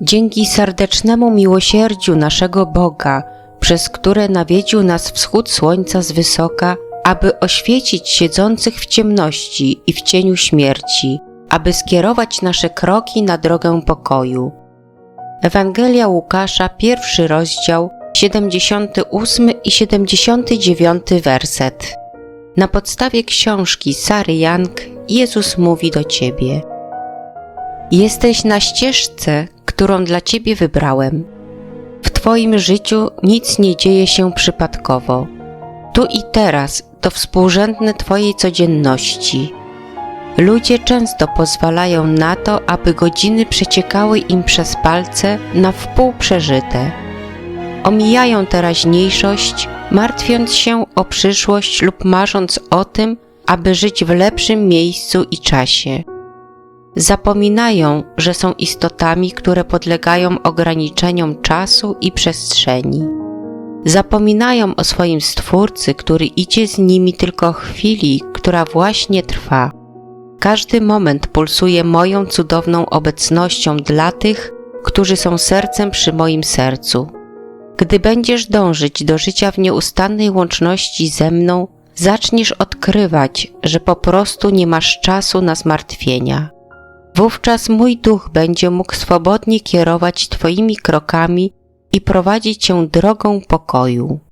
Dzięki serdecznemu miłosierdziu naszego Boga, przez które nawiedził nas wschód słońca z wysoka, aby oświecić siedzących w ciemności i w cieniu śmierci, aby skierować nasze kroki na drogę pokoju. Ewangelia Łukasza, pierwszy rozdział, 78 i 79 werset. Na podstawie książki Sary Young Jezus mówi do Ciebie. Jesteś na ścieżce, którą dla Ciebie wybrałem. W Twoim życiu nic nie dzieje się przypadkowo. Tu i teraz to współrzędne Twojej codzienności. Ludzie często pozwalają na to, aby godziny przeciekały im przez palce na wpół przeżyte. Omijają teraźniejszość, martwiąc się o przyszłość lub marząc o tym, aby żyć w lepszym miejscu i czasie. Zapominają, że są istotami, które podlegają ograniczeniom czasu i przestrzeni. Zapominają o swoim Stwórcy, który idzie z nimi tylko chwili, która właśnie trwa. Każdy moment pulsuje moją cudowną obecnością dla tych, którzy są sercem przy moim sercu. Gdy będziesz dążyć do życia w nieustannej łączności ze mną, zaczniesz odkrywać, że po prostu nie masz czasu na zmartwienia. Wówczas mój duch będzie mógł swobodnie kierować Twoimi krokami i prowadzić Cię drogą pokoju.